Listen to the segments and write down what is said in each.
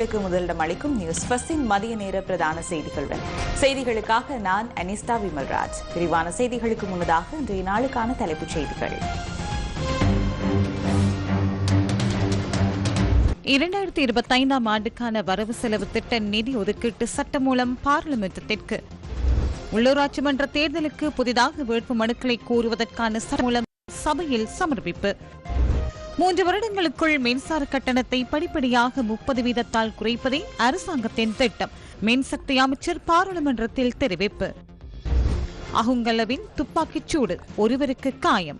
செய்திகளுக்கு முதலிடம் அளிக்கும் நியூஸ் பஸ்டின் மதிய நேர பிரதான செய்திகளுடன் செய்திகளுக்காக நான் அனிஸ்தா விமல்ராஜ். விரிவான செய்திகளுக்கு முன்னதாக இன்றைய நாளுக்கான தலைப்புச் செய்திகள். இரண்டாயிரத்தி இருபத்தைந்தாம் ஆண்டுக்கான வரவு செலவு திட்ட நிதி ஒதுக்கீட்டு சட்டம் மூலம் பார்லிமெண்டத்திற்கு உள்ளூராட்சி மன்ற தேர்தலுக்கு புதிதாக வேட்பு மனுக்களை கூறுவதற்கான சட்டம் மூலம் சபையில் சமர்ப்பிப்பு. மூன்று வருடங்களுக்குள் மின்சார கட்டணத்தை படிப்படியாக முப்பது வீதத்தால் குறைப்பதே அரசாங்கத்தின் திட்டம். மின்சக்தி அமைச்சர் பாராளுமன்றத்தில் தெரிவிப்பு. அகுங்கலவின் துப்பாக்கிச் சூடு ஒருவருக்கு காயம்.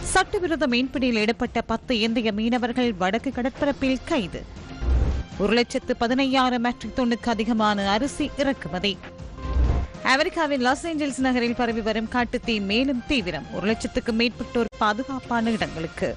சட்டவிரோத மீன்பிடியில் ஈடுபட்ட பத்து இந்திய மீனவர்கள் வடக்கு கடற்பரப்பில் கைது. ஒரு லட்சத்து பதினையாயிரம் மெட்ரிக் டன்னுக்கு அதிகமான அரிசி இறக்குமதி. அமெரிக்காவின் லாஸ் ஏஞ்சல்ஸ் நகரில் பரவி வரும் காட்டுத்தீ மேலும் தீவிரம். ஒரு லட்சத்துக்கும் மேற்பட்டோர் பாதுகாப்பான இடங்களுக்கு.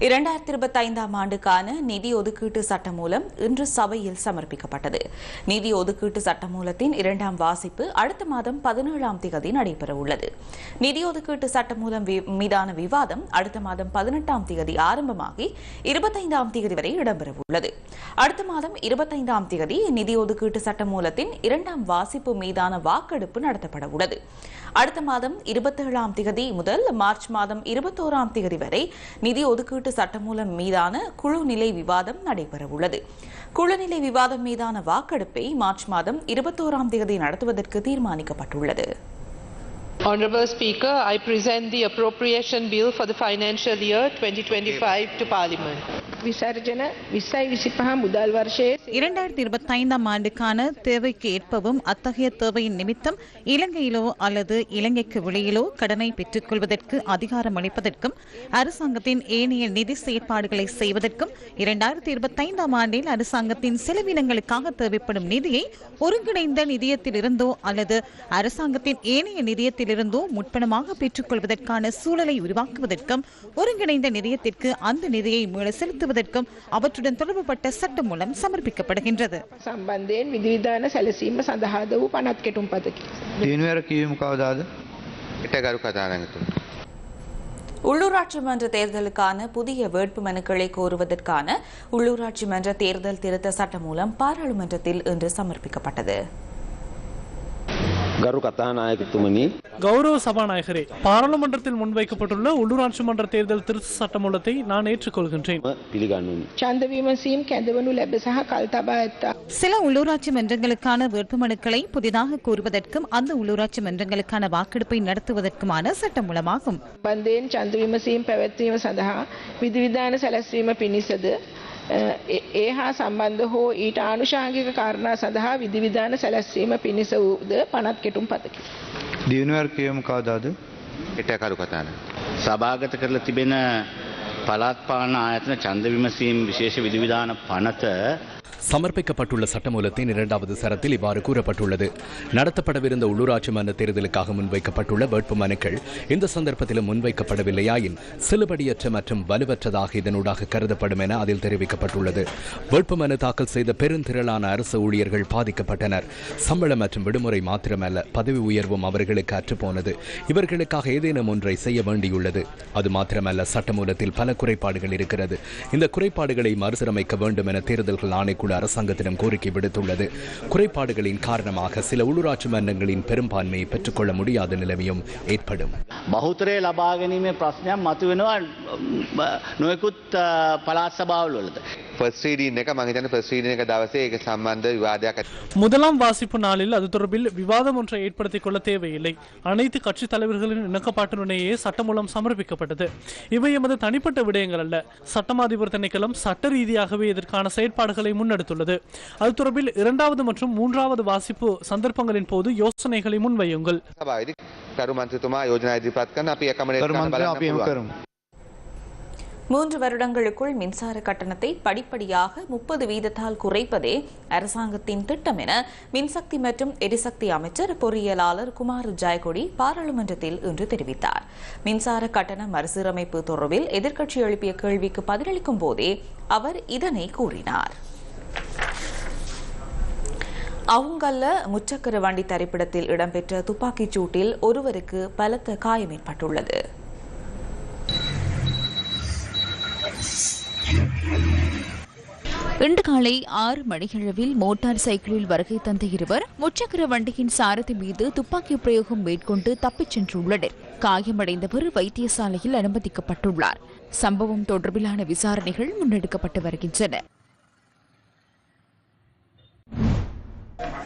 இரண்டாயிரத்தி இருபத்தி ஐந்தாம் ஆண்டுக்கான நிதி ஒதுக்கீட்டு சட்டமூலம் இன்று சபையில் சமர்ப்பிக்கப்பட்டது. நிதி ஒதுக்கீட்டு சட்டமூலத்தின் இரண்டாம் வாசிப்பு அடுத்த மாதம் பதினேழாம் தேதி நடைபெறவுள்ளது. நிதி ஒதுக்கீட்டு சட்டமூலம் வி- மீதான விவாதம் அடுத்த மாதம் பதினெட்டாம் தேதி ஆரம்பமாகி இருபத்தைந்தாம் தேதி வரை இடம்பெறவுள்ளது. அடுத்த மாதம் இருபத்தைந்தாம் தேதி நிதி ஒதுக்கீட்டு சட்டமூலத்தின் இரண்டாம் வாசிப்பு மீதான வாக்கெடுப்பு நடத்தப்பட உள்ளது அடுத்த மாதம் இருபத்தேழாம் தேதி முதல் மார்ச் மாதம் இருபத்தோராம் தேதி வரை நிதி ஒதுக்கீட்டு சட்டமூலம் மீதான குழு நிலை விவாதம் நடைபெறவுள்ளது. குழுநிலை விவாதம் மீதான வாக்கெடுப்பை மார்ச் மாதம் இருபத்தோராம் தேதி நடத்துவதற்கு தீர்மானிக்கப்பட்டுள்ளது. Honourable Speaker, I present the appropriation bill for the financial year 2025 to Parliament. விசார்ஜன விசாய் விசிப்பகம் முதல் வருஷே இரண்டாயிரத்தி இருபத்தி ஐந்தாம் ஆண்டுக்கான தேவைக்கு ஏற்பவும் அத்தகைய தேவையின் நிமித்தம் இலங்கையிலோ அல்லது இலங்கைக்கு வெளியிலோ கடனை பெற்றுக்கொள்வதற்கு அதிகாரம் அளிப்பதற்கும் அரசாங்கத்தின் ஏனைய நிதி செயற்பாடுகளை செய்வதற்கும் இரண்டாயிரத்தி இருபத்தி ஐந்தாம் ஆண்டில் அரசாங்கத்தின் செலவினங்களுக்காக தேவைப்படும் நிதியை ஒருங்கிணைந்த நிதியத்திலிருந்தோ அல்லது அரசாங்கத்தின் ஏனைய நிதியத்தில் நாடுகளிலிருந்தோ முற்பணமாக பெற்றுக்கொள்வதற்கான சூழலை உருவாக்குவதற்கும் ஒருங்கிணைந்த நிதியத்திற்கு அந்த நிதியை மீள செலுத்துவதற்கும் அவற்றுடன் தொடர்புபட்ட சட்டம் மூலம் சமர்ப்பிக்கப்படுகின்றது. சம்பந்தேன் விதிவிதான சலசீம சந்தகாதவு பணத் கெட்டும் பதக்கி உள்ளூராட்சி மன்ற தேர்தலுக்கான புதிய வேட்பு மனுக்களை கோருவதற்கான உள்ளூராட்சி மன்ற தேர்தல் திருத்த சட்டம் மூலம் பாராளுமன்றத்தில் இன்று சமர்ப்பிக்கப்பட்டது. கரு கதாநாயகத்துமணி கௌரவ சபாநாயகரே பாராளுமன்றத்தில் முன்வைக்கப்பட்டுள்ள உள்ளூராட்சி மன்ற தேர்தல் திருத்த சட்டமூலத்தை நான் ஏற்றுக்கொள்கின்றேன். சில உள்ளூராட்சி மன்றங்களுக்கான வேட்புமனுக்களை புதிதாக கூறுவதற்கும் அந்த உள்ளூராட்சி மன்றங்களுக்கான வாக்கெடுப்பை நடத்துவதற்குமான சட்டம் மூலமாகும் பந்தேன் சந்திரவிமசீம் பெவத்வீம சதா விதிவிதான சலஸ்வீம பினிசது. ඒ- හා සම්බන්ධ හෝ ඊට ආනුශාංගික කාරණා සඳහා විධවිධාන සැලැස්වීම පිණිස වූද පනත් කෙටුම් පතකි. දියුණුවර කියීම කවදාද ඉටකරු කතාන. සභාගත කරලා තිබෙන පළාත් පාලන ආයතන ඡන්ද විමසීම් විශේෂ විධිවිධාන පනත சமர்ப்பிக்கப்பட்டுள்ள சட்டமூலத்தின் இரண்டாவது சரத்தில் இவ்வாறு கூறப்பட்டுள்ளது. நடத்தப்படவிருந்த உள்ளூராட்சி மன்ற தேர்தலுக்காக முன்வைக்கப்பட்டுள்ள வேட்பு மனுக்கள் இந்த சந்தர்ப்பத்திலும் முன்வைக்கப்படவில்லையாயின் செல்லுபடியற்ற மற்றும் வலுவற்றதாக இதனூடாக கருதப்படும் என அதில் தெரிவிக்கப்பட்டுள்ளது. வேட்பு மனு தாக்கல் செய்த பெருந்திரளான அரசு ஊழியர்கள் பாதிக்கப்பட்டனர். சம்பளம் மற்றும் விடுமுறை மாத்திரமல்ல பதவி உயர்வும் அவர்களுக்கு அற்றுப்போனது. இவர்களுக்காக ஏதேனும் ஒன்றை செய்ய வேண்டியுள்ளது. அது மாத்திரமல்ல சட்டமூலத்தில் பல குறைபாடுகள் இருக்கிறது. இந்த குறைபாடுகளை மறுசீரமைக்க வேண்டும் என தேர்தல்கள் ஆணைக்குழு அரசாங்கத்திடம் கோரிக்கை விடுத்துள்ளது குறைபாடுகளின் காரணமாக சில உள்ளூராட்சி மன்றங்களின் பெரும்பான்மையை பெற்றுக்கொள்ள முடியாத நிலைமையும் ஏற்படும் බහුතරය ලබා ගැනීමේ ප්‍රශ්නයක් මතුවෙනවා නොයකුත් අ, පළාත් සභාවල් වලද. முதலாம் வாசிப்பு நாளில் அது தொடர்பில் விவாதம் ஒன்றை ஏற்படுத்திக் கொள்ள தேவையில்லை. அனைத்து கட்சி தலைவர்களின் இணக்கப்பாட்டினுடைய சட்டமூலம் சமர்ப்பிக்கப்பட்டது. இவை எமது தனிப்பட்ட விடயங்கள் அல்ல. சட்டமாதிபர் திணைக்களம் சட்ட ரீதியாகவே இதற்கான செயற்பாடுகளை முன்னெடுத்துள்ளது. அது தொடர்பில் இரண்டாவது மற்றும் மூன்றாவது வாசிப்பு சந்தர்ப்பங்களின் போது யோசனைகளை முன்வையுங்கள். கருமந்திரித்துமா? யோஜனா எதிர்பார்த்து மூன்று வருடங்களுக்குள் மின்சார கட்டணத்தை படிப்படியாக முப்பது வீதத்தால் குறைப்பதே அரசாங்கத்தின் திட்டம் என மின்சக்தி மற்றும் எரிசக்தி அமைச்சர் பொறியியலாளர் குமார் ஜெயக்கொடி பாராளுமன்றத்தில் இன்று தெரிவித்தார். மின்சார கட்டண மறுசீரமைப்பு தொடர்பில் எதிர்க்கட்சி எழுப்பிய கேள்விக்கு பதிலளிக்கும் போதே அவர் இதனை கூறினார். அவுங்கல்ல முச்சக்கர வண்டி தரிப்பிடத்தில் இடம்பெற்ற துப்பாக்கிச் சூட்டில் ஒருவருக்கு பலத்த காயம் ஏற்பட்டுள்ளது இன்று காலை ஆறு மணியளவில் மோட்டார் சைக்கிளில் வருகை தந்த இருவர் முச்சக்கர வண்டியின் சாரதி மீது துப்பாக்கி பிரயோகம் மேற்கொண்டு தப்பிச் சென்றுள்ளனர். காயமடைந்தவர் வைத்தியசாலையில் அனுமதிக்கப்பட்டுள்ளார். சம்பவம் தொடர்பிலான விசாரணைகள் முன்னெடுக்கப்பட்டு வருகின்றன.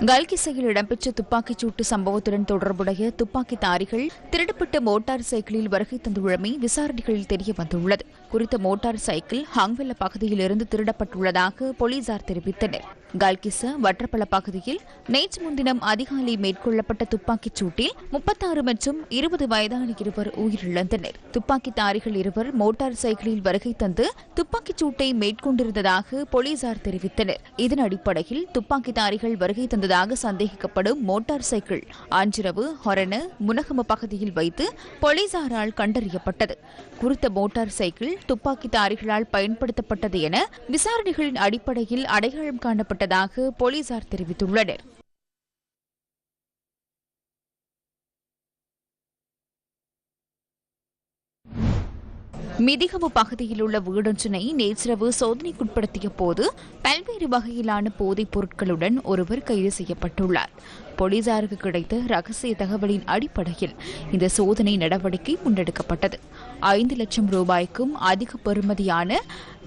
கல்கிசையில் இடம்பெற்ற துப்பாக்கிச் சூட்டு சம்பவத்துடன் தொடர்புடைய துப்பாக்கிதாரிகள் திருடப்பட்ட மோட்டார் சைக்கிளில் வருகை தந்துள்ளமை விசாரணைகளில் தெரிய வந்துள்ளது. குறித்த மோட்டார் சைக்கிள் ஹாங்வெல்ல பகுதியில் இருந்து திருடப்பட்டுள்ளதாக போலீசார் தெரிவித்தனர். கல்கிச வற்றப்பல பகுதியில் நேற்று முன்தினம் அதிகாலை மேற்கொள்ளப்பட்ட துப்பாக்கிச் சூட்டில் முப்பத்தாறு மற்றும் இருபது வயதான இருவர் உயிரிழந்தனர். துப்பாக்கிதாரிகள் இருவர் மோட்டார் சைக்கிளில் வருகை தந்து துப்பாக்கிச் சூட்டை மேற்கொண்டிருந்ததாக போலீசார் தெரிவித்தனர். இதன் அடிப்படையில் துப்பாக்கிதாரிகள் வருகை தந்ததாக சந்தேகிக்கப்படும் மோட்டார் சைக்கிள் அன்றிரவு ஹொரண முனகம பகுதியில் வைத்து போலீசாரால் கண்டறியப்பட்டது. குறித்த மோட்டார் சைக்கிள் துப்பாக்கிதாரிகளால் பயன்படுத்தப்பட்டது என விசாரணைகளின் அடிப்படையில் அடையாளம் செய்யப்பட்டதாக போலீசார் தெரிவித்துள்ளனர். மிதிகம பகுதியில் உள்ள வீடொன்றினை நேற்றிரவு சோதனைக்குட்படுத்திய போது பல்வேறு வகையிலான போதைப் பொருட்களுடன் ஒருவர் கைது செய்யப்பட்டுள்ளார். போலீசாருக்கு கிடைத்த ரகசிய தகவலின் அடிப்படையில் இந்த சோதனை நடவடிக்கை முன்னெடுக்கப்பட்டது. ஐந்து லட்சம் ரூபாய்க்கும் அதிக பெறுமதியான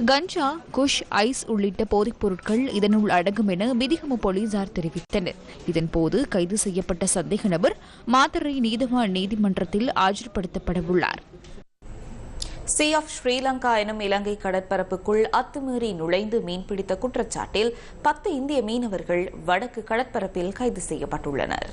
கஞ்சா குஷ் ஐஸ் உள்ளிட்ட போதைப் பொருட்கள் இதனுள் அடங்கும் என மிதிகம போலீசார் தெரிவித்தனர். இதன்போது கைது செய்யப்பட்ட சந்தேக நபர் மாத்தரை நீதவான் நீதிமன்றத்தில் ஆஜர்படுத்தப்படவுள்ளார் சி ஆஃப் ஸ்ரீலங்கா எனும் இலங்கை கடற்பரப்புக்குள் அத்துமீறி நுழைந்து மீன்பிடித்த குற்றச்சாட்டில் பத்து இந்திய மீனவர்கள் வடக்கு கடற்பரப்பில் கைது செய்யப்பட்டுள்ளனர்.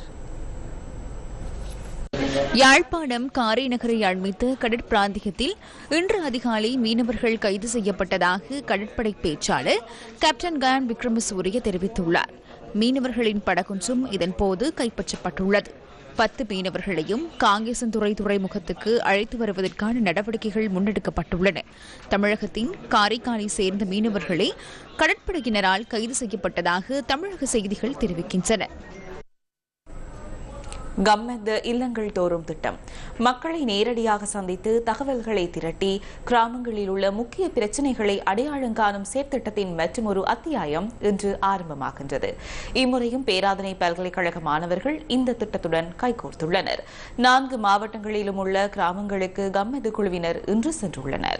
யாழ்ப்பாணம் காரைநகரை அண்மித்த கடற்பிராந்தியத்தில் இன்று அதிகாலை மீனவர்கள் கைது செய்யப்பட்டதாக கடற்படை பேச்சாளர் கேப்டன் கயான் விக்ரமசூரிய தெரிவித்துள்ளார். மீனவர்களின் படகொன்றும் இதன்போது கைப்பற்றப்பட்டுள்ளது. பத்து மீனவர்களையும் காங்கேசன்துறை துறைமுகத்துக்கு அழைத்து வருவதற்கான நடவடிக்கைகள் முன்னெடுக்கப்பட்டுள்ளன. தமிழகத்தின் காரைக்காலை சேர்ந்த மீனவர்களை கடற்படையினரால் கைது செய்யப்பட்டதாக தமிழக செய்திகள் தெரிவிக்கின்றன. கம்மெத் இல்லங்கள் தோறும் திட்டம். மக்களை நேரடியாக சந்தித்து தகவல்களை திரட்டி கிராமங்களில் உள்ள முக்கிய பிரச்சினைகளை அடையாளம் காணும் செயற்திட்டத்தின் மற்றொரு அத்தியாயம் இன்று ஆரம்பமாகின்றது. இம்முறையும் பேராதனை பல்கலைக்கழக மாணவர்கள் இந்த திட்டத்துடன் கைகோர்த்துள்ளனர். நான்கு மாவட்டங்களிலும் உள்ள கிராமங்களுக்கு கம்மெது குழுவினர் இன்று சென்றுள்ளனர்.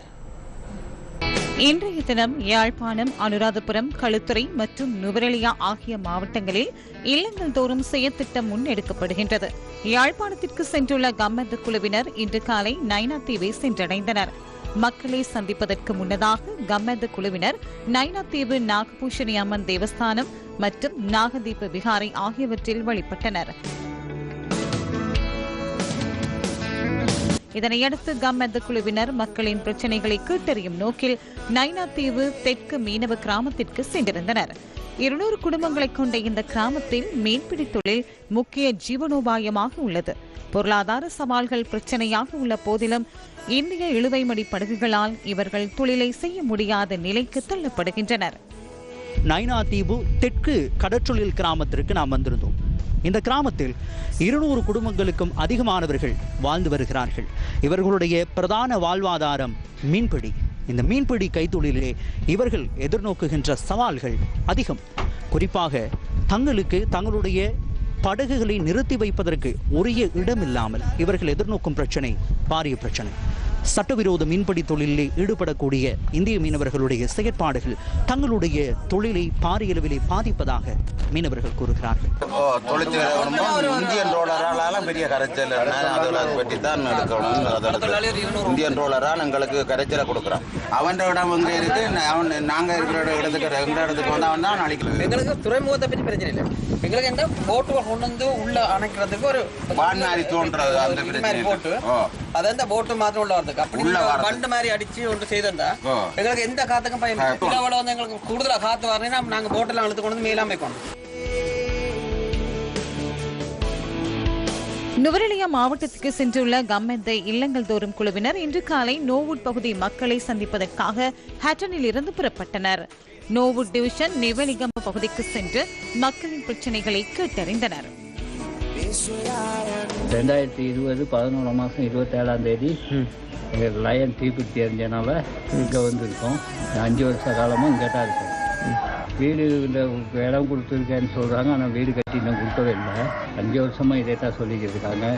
இன்றைய தினம் யாழ்ப்பாணம் அனுராதபுரம் களுத்துறை மற்றும் நுவரெலியா ஆகிய மாவட்டங்களில் இல்லங்கள் தோறும் செயற்திட்டம் முன்னெடுக்கப்படுகின்றது யாழ்ப்பாணத்திற்கு சென்றுள்ள கம்மந்த குழுவினர் இன்று காலை நைனா தீவை சென்றடைந்தனர். மக்களை சந்திப்பதற்கு முன்னதாக கம்மந்த குழுவினர் நைனா தீவு நாகபூஷணி அம்மன் தேவஸ்தானம் மற்றும் நாகதீப விகாரை ஆகியவற்றில் வழிபட்டனர். இதனையடுத்து கம்மத் குழுவினர் மக்களின் பிரச்சினைகளை கேட்டறியும் நோக்கில் நைனா தீவு தெற்கு மீனவ கிராமத்திற்கு சென்றிருந்தனர். இருநூறு குடும்பங்களை கொண்ட இந்த கிராமத்தில் மீன்பிடி தொழில் முக்கிய ஜீவனோபாயமாக உள்ளது. பொருளாதார சவால்கள் பிரச்சனையாக உள்ள போதிலும் இந்திய இழுவைமடி படகுகளால் இவர்கள் தொழிலை செய்ய முடியாத நிலைக்கு தள்ளப்படுகின்றனர். நைனா தீவு தெற்கு கடற்றொழில் கிராமத்திற்கு நாம் வந்திருந்தோம். இந்த கிராமத்தில் இருநூறு குடும்பங்களுக்கும் அதிகமானவர்கள் வாழ்ந்து வருகிறார்கள். இவர்களுடைய பிரதான வாழ்வாதாரம் மீன்பிடி. இந்த மீன்பிடி கைத்தொழிலே இவர்கள் எதிர்நோக்குகின்ற சவால்கள் அதிகம். குறிப்பாக தங்களுக்கு தங்களுடைய படகுகளை நிறுத்தி வைப்பதற்கு உரிய இடம் இல்லாமல் இவர்கள் எதிர்நோக்கும் பிரச்சனை பாரிய பிரச்சனை. சட்டவிரோத மீன்பிடி தொழிலிலே ஈடுபடக்கூடிய இந்திய மீனவர்களுடைய செயற்பாடுகள் தங்களுடைய தொழிலை பாரிய அளவிலே பாதிப்பதாக மீனவர்கள் கூறுகிறார்கள். இந்தியன் ரோலரால பெரிய கரைச்சல் அதில் அதை பற்றி தான் எடுக்கணும் அதற்கு இந்தியன் ரோலரால் எங்களுக்கு கரைச்சலை கொடுக்குறான் அவன் இடம் எங்கே இருக்கு? அவன் நாங்கள் இருக்கிற இடத்துக்கு இடத்துக்கு வந்து அவன் தான் அழிக்கலாம் எங்களுக்கு துறைமுகத்தை பற்றி பிரச்சனை இல்லை. எங்களுக்கு என்ன போட்டுகள் கொண்டு வந்து உள்ள அணைக்கிறதுக்கு ஒரு வான்மாரி தோன்றது அந்த பிரச்சனை போட்டு அது அந்த போட்டு மாத்திரம் உள்ள வரதுக்கு அப்படி. பண்டு மாதிரி அடிச்சு ஒன்று செய்திருந்தா. எங்களுக்கு எந்த காத்துக்கும் பயம் இவ்வளவு வந்து எங்களுக்கு கூடுதலா காத்து வரணும்னா நாங்க போட்டெல்லாம் அழுத்து கொண்டு வந்து மேலாம் வைக்கணும் நுவரெலியா மாவட்டத்துக்கு சென்றுள்ள கம்மெத்த இல்லங்கள் தோறும் குழுவினர் இன்று காலை நோவுட் பகுதி மக்களை சந்திப்பதற்காக ஹேட்டனில் இருந்து புறப்பட்டனர். நோவுட் டிவிஷன் நிவலிகம் பகுதிக்கு சென்று மக்களின் பிரச்சினைகளை கேட்டறிந்தனர். ரெண்டாயிரத்தி இருபது பதினோரு மாதம் இருபத்தேழாம் தேதி லயன் தீப்பிடிச்சி எறிஞ்சனால இங்கே வந்திருக்கோம். அஞ்சு வருஷ காலமாக இங்கே தான் இருக்கோம். வீடு இந்த இடம் கொடுத்துருக்கேன்னு சொல்கிறாங்க ஆனால் வீடு கட்டி இன்னும் கொடுக்கவே இல்லை. அஞ்சு வருஷமாக இதே தான் சொல்லிக்கிட்டு இருக்காங்க.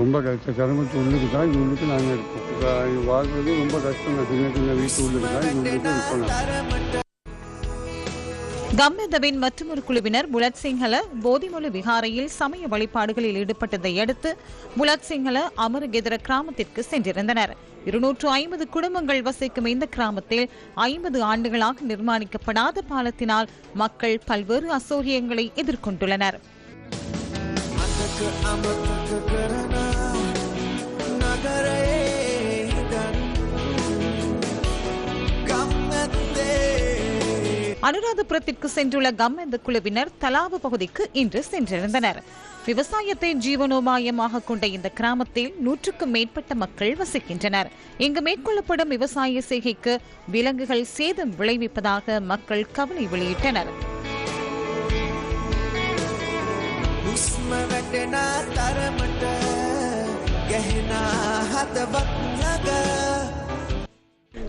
ரொம்ப கஷ்டம். சிரமத்து உள்ளுக்கு தான் இது உள்ளுக்கு நாங்கள் இருக்கோம். வாழ்றது ரொம்ப கஷ்டம். சின்ன சின்ன வீட்டு உள்ளுக்கு தான் இது உள்ளுக்கு இருக்கோம் மற்றொரு குழுவினர் புலத் சிங்கள போதிமொழி விகாரையில் சமய வழிபாடுகளில் ஈடுபட்டதை அடுத்து புலத் சிங்கள அமரகெதர கிராமத்திற்கு சென்றிருந்தனர். இருநூற்று ஐம்பது குடும்பங்கள் வசிக்கும் இந்த கிராமத்தில் ஐம்பது ஆண்டுகளாக நிர்மாணிக்கப்படாத பாலத்தினால் மக்கள் பல்வேறு அசௌகரியங்களை எதிர்கொண்டுள்ளனர். அனுராதபுரத்திற்கு சென்றுள்ள கம் கம்மெந்த குழுவினர் தலாவு பகுதிக்கு இன்று சென்றிருந்தனர். விவசாயத்தை ஜீவனோபாயமாக கொண்ட இந்த கிராமத்தில் நூற்றுக்கும் மேற்பட்ட மக்கள் வசிக்கின்றனர். இங்கு மேற்கொள்ளப்படும் விவசாய செய்கைக்கு விலங்குகள் சேதம் விளைவிப்பதாக மக்கள் கவலை வெளியிட்டனர். गहना हथ वक्त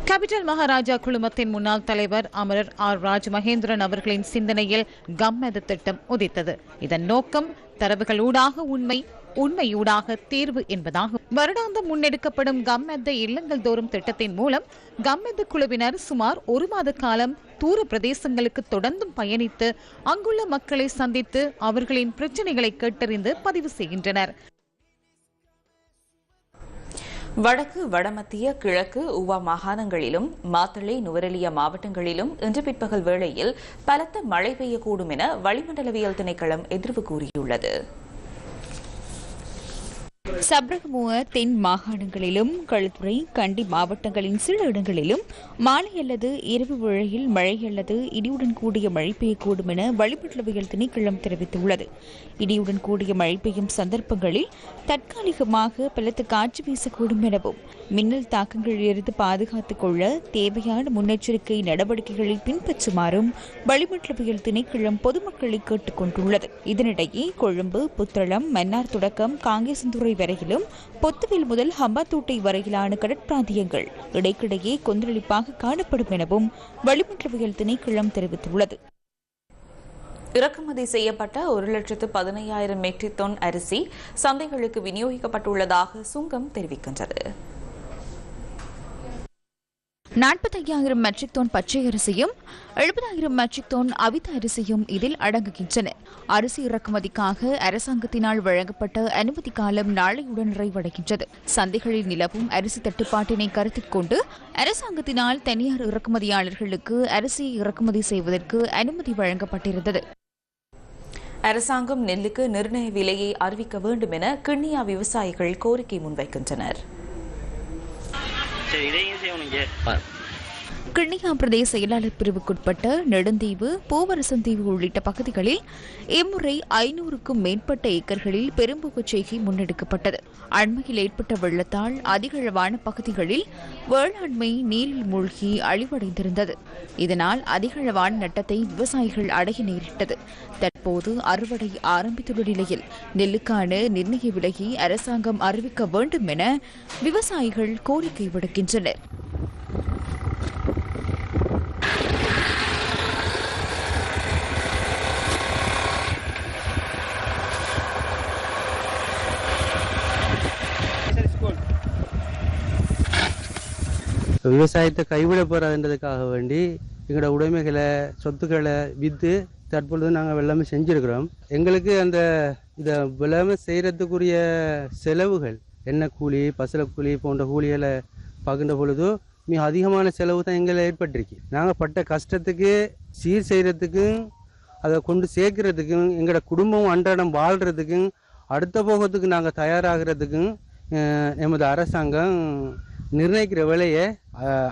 கேபிட்டல் மகாராஜா குழுமத்தின் முன்னாள் தலைவர் அமரர் ஆர் ராஜ் மகேந்திரன் அவர்களின் சிந்தனையில் கம்மெத திட்டம் உதித்தது. இதன் நோக்கம் தரவுகள் ஊடாக உண்மை உண்மையூடாக தீர்வு என்பதாகும். வருடாந்தம் முன்னெடுக்கப்படும் கம்மெத்த இல்லங்கள் தோறும் திட்டத்தின் மூலம் கம்மெத்த குழுவினர் சுமார் ஒரு மாத காலம் தூர பிரதேசங்களுக்கு தொடர்ந்தும் பயணித்து அங்குள்ள மக்களை சந்தித்து அவர்களின் பிரச்சனைகளை கேட்டறிந்து பதிவு செய்கின்றனர். வடக்கு வடமத்திய கிழக்கு உவா மாகாணங்களிலும் மாத்தளை நுவரெலியா மாவட்டங்களிலும் இன்று பிற்பகல் வேளையில் பலத்த மழை பெய்யக்கூடும் என வளிமண்டலவியல் திணைக்களம் எதிர்வு கூறியுள்ளது. சப்ரகமுவ தென் மாகாணங்களிலும் களுத்துறை கண்டி மாவட்டங்களின் சில இடங்களிலும் மாலை அல்லது இரவு வேளையில் மழை அல்லது இடியுடன் கூடிய மழை பெய்யக்கூடும் என வளிமண்டலவியல் திணைக்களம் தெரிவித்துள்ளது. இடியுடன் கூடிய மழை பெய்யும் சந்தர்ப்பங்களில் தற்காலிகமாக பலத்த காற்று வீசக்கூடும் எனவும் மின்னல் தாக்கங்களிலிருந்து பாதுகாத்துக் கொள்ள தேவையான முன்னெச்சரிக்கை நடவடிக்கைகளை பின்பற்றுமாறும் வளிமண்டலவியல் திணைக்களம் பொதுமக்களை கேட்டுக் கொண்டுள்ளது. இதனிடையே கொழும்பு புத்தளம் மன்னார் தொடக்கம் காங்கேசந்துறை வரையிலும் பொத்துவில் முதல் ஹம்பாத்தோட்டை வரையிலான கடற்பிராந்தியங்கள் இடைக்கிடையே கொந்தளிப்பாக காணப்படும் எனவும் வளிமண்டலவியல் திணைக்களம் தெரிவித்துள்ளது. இறக்குமதி செய்யப்பட்ட ஒரு லட்சத்து பதினையாயிரம் மெட்ரிக் டன் அரிசி சந்தைகளுக்கு விநியோகிக்கப்பட்டுள்ளதாக சுங்கம் தெரிவிக்கின்றது. நாற்பத்தையாயிரம் மெட்ரிக் டன் பச்சை அரிசியும் எழுபதாயிரம் மெட்ரிக் டன் அவித்த அரிசியும் இதில் அடங்குகின்றன. அரிசி இறக்குமதிக்காக அரசாங்கத்தினால் வழங்கப்பட்ட அனுமதி காலம் நாளையுடன் நிறைவடைகின்றது. சந்தைகளில் நிலவும் அரிசி தட்டுப்பாட்டினை கருத்தில் கொண்டு அரசாங்கத்தினால் தனியார் இறக்குமதியாளர்களுக்கு அரிசியை இறக்குமதி செய்வதற்கு அனுமதி வழங்கப்பட்டிருந்தது. அரசாங்கம் நெல்லுக்கு நிர்ணய விலையை அறிவிக்க வேண்டும் என கிண்ணியா விவசாயிகள் கோரிக்கை முன்வைக்கின்றனர். Se கிண்ணியா பிரதேச செயலாளர் பிரிவுக்குட்பட்ட நெடுந்தீவு பூவரசந்தீவு உள்ளிட்ட பகுதிகளில் இம்முறை ஐநூறுக்கும் மேற்பட்ட ஏக்கர்களில் பெரும்புகச் செய்கை முன்னெடுக்கப்பட்டது. அண்மையில் ஏற்பட்ட வெள்ளத்தால் அதிகளவான பகுதிகளில் வேளாண்மை நீரில் மூழ்கி அழிவடைந்திருந்தது. இதனால் அதிகளவான நட்டத்தை விவசாயிகள் அடைய நேரிட்டது. தற்போது அறுவடை ஆரம்பித்துள்ள நிலையில் நெல்லுக்கான நிர்ணய விலையை அரசாங்கம் அறிவிக்க வேண்டும் என விவசாயிகள் கோரிக்கை விடுக்கின்றனர். விவசாயத்தை கைவிட போறாதுன்றதுக்காக வேண்டி எங்களோட உடைமைகளை சொத்துக்களை விற்று தற்பொழுது நாங்கள் வெள்ளாமை செஞ்சுருக்கிறோம். எங்களுக்கு அந்த இந்த வெள்ளாமை செய்கிறதுக்குரிய செலவுகள் எண்ணெய் கூலி பசலை கூலி போன்ற கூலிகளை பார்க்கின்ற பொழுது மிக அதிகமான செலவு தான் எங்களை ஏற்பட்டிருக்கு. நாங்கள் பட்ட கஷ்டத்துக்கு சீர் செய்கிறதுக்கும் அதை கொண்டு சேர்க்கறதுக்கும் எங்களோட குடும்பம் அன்றாடம் வாழ்கிறதுக்கும் அடுத்த போகத்துக்கு நாங்கள் தயாராகிறதுக்கும் எமது அரசாங்கம் நிர்ணயிக்கிற விலையை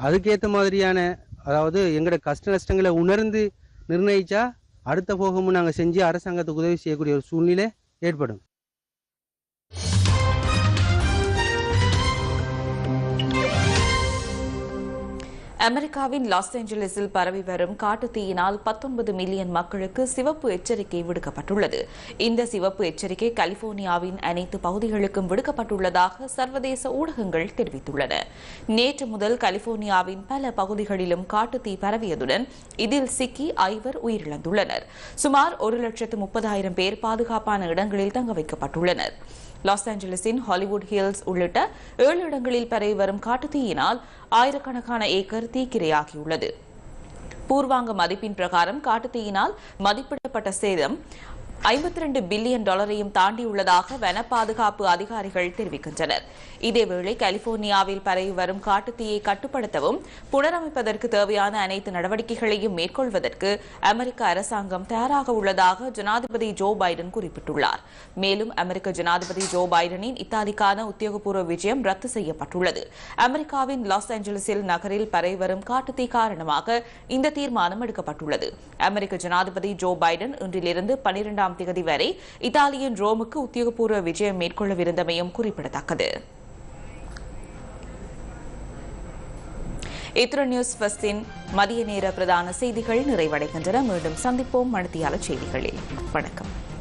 அதுக்கேற்ற மாதிரியான அதாவது எங்களோட கஷ்ட நஷ்டங்களை உணர்ந்து நிர்ணயிச்சா அடுத்த போகமும் நாங்கள் செஞ்சு அரசாங்கத்துக்கு உதவி செய்யக்கூடிய ஒரு சூழ்நிலை ஏற்படும். அமெரிக்காவின் லாஸ் ஏஞ்சலிஸில் பரவி வரும் காட்டுத்தீயினால் பத்தொன்பது மில்லியன் மக்களுக்கு சிவப்பு எச்சரிக்கை விடுக்கப்பட்டுள்ளது. இந்த சிவப்பு எச்சரிக்கை கலிபோர்னியாவின் அனைத்து பகுதிகளுக்கும் விடுக்கப்பட்டுள்ளதாக சர்வதேச ஊடகங்கள் தெரிவித்துள்ளன. நேற்று முதல் கலிபோர்னியாவின் பல பகுதிகளிலும் காட்டுத்தீ பரவியதுடன் இதில் சிக்கி ஐவர் உயிரிழந்துள்ளனர். சுமார் ஒரு லட்சத்து முப்பதாயிரம் பேர் பாதுகாப்பான இடங்களில் தங்க வைக்கப்பட்டுள்ளனர். லாஸ் ஏஞ்சலஸின் ஹாலிவுட் ஹில்ஸ் உள்ளிட்ட ஏழு இடங்களில் பரவி வரும் காட்டுத்தீயினால் ஆயிரக்கணக்கான ஏக்கர் தீக்கிரையாகியுள்ளது. பூர்வாங்க மதிப்பின் பிரகாரம் காட்டுத்தீயினால் மதிப்பிடப்பட்ட சேதம் ஐம்பத்தி ரெண்டு பில்லியன் டாலரையும் தாண்டியுள்ளதாக வன பாதுகாப்பு அதிகாரிகள் தெரிவிக்கின்றனர். இதேவேளை கலிபோர்னியாவில் பரவி வரும் காட்டுத்தீயை கட்டுப்படுத்தவும் புனரமைப்பதற்கு தேவையான அனைத்து நடவடிக்கைகளையும் மேற்கொள்வதற்கு அமெரிக்க அரசாங்கம் தயாராக உள்ளதாக ஜனாதிபதி ஜோ பைடன் குறிப்பிட்டுள்ளார். மேலும் அமெரிக்க ஜனாதிபதி ஜோ பைடனின் இத்தாலிக்கான உத்தியோகபூர்வ விஜயம் ரத்து செய்யப்பட்டுள்ளது. அமெரிக்காவின் லாஸ் ஏஞ்சலிஸில் நகரில் பரவி வரும் காட்டுத்தீ காரணமாக இந்த தீர்மானம் எடுக்கப்பட்டுள்ளது. அமெரிக்க ஜனாதிபதி ஜோ பைடன் இன்றிலிருந்து பனிரெண்டாம் ஆறாம் தேதி வரை இத்தாலியின் ரோமுக்கு உத்தியோகபூர்வ விஜயம் மேற்கொள்ளவிருந்தமையும் குறிப்பிடத்தக்கது. இத்துடன் நியூஸ் ஃபஸ்டின் மதிய நேர பிரதான செய்திகள் நிறைவடைகின்றன. மீண்டும் சந்திப்போம். மணித்தியால செய்திகளில். வணக்கம்.